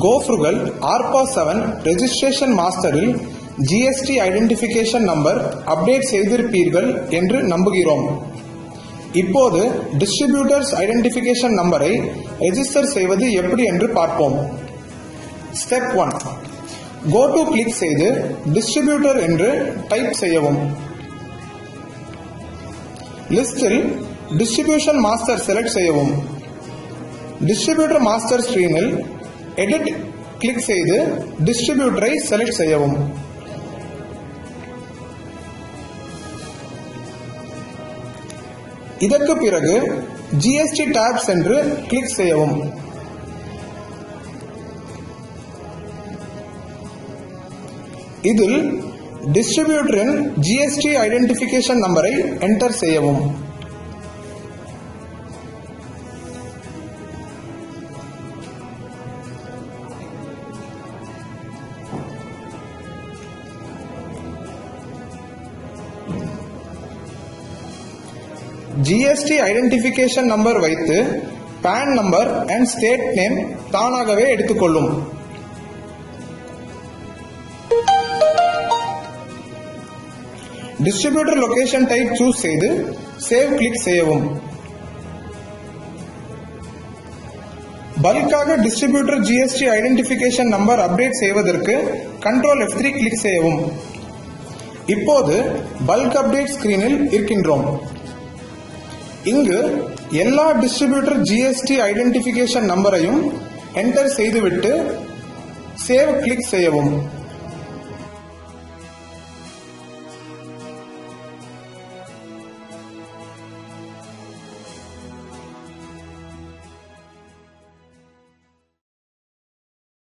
கோஃப்ருகள் ஆர்பா seven registration மாஸ்டரில் GST identification number update செய்திருப்பீர்கள் என்று நம்புகிறோம். இப்போது டிஸ்ட்ரிபியூட்டர்ஸ் ஐடென்டிஃபிகேஷன் நம்பரை ரெஜிஸ்டர் செய்வது எப்படி என்று பார்ப்போம். Step one. Go to click செய்து டிஸ்ட்ரிபியூட்டர் என்று டைப் செய்யவும். லிஸ்டில் டிஸ்ட்ரிபியூஷன் மாஸ்டர் செலக்ட் செய்யவும். டிஸ்ட்ரிபியூட்டர் மாஸ்டர் ஸ்கிரீனில் எடிட் கிளிக் செய்து டிஸ்ட்ரிபியூட்டரை செலக்ட் செய்யவும். இதற்கு பிறகு ஜிஎஸ்டி டேப்ஸ் என்று கிளிக் செய்யவும். இதில் டிஸ்ட்ரிபியூட்டரின் ஜிஎஸ்டி ஐடென்டிஃபிகேஷன் நம்பரை என்டர் செய்யவும். ஜிஎஸ்டி ஐடென்டிஃபிகேஷன் நம்பர் வைத்து PAN number and state name தானாகவே எடுத்துக்கொள்ளும். டிஸ்ட்ரிபியூட்டர் லொகேஷன் டைப் சூஸ் செய்து சேவ் கிளிக் செய்யவும். பல்காக distributor GST identification number update செய்வதற்கு கண்ட்ரோல் எஃப் த்ரீ கிளிக் செய்யவும். இப்போது பல்க் அப்டேட் ஸ்கிரீனில் இருக்கின்றோம். இங்கு எல்லா டிஸ்ட்ரிபியூட்டர் ஜிஎஸ்டி ஐடென்டிஃபிகேஷன் நம்பரையும் என்டர் செய்துவிட்டு சேவ் கிளிக் செய்யவும்.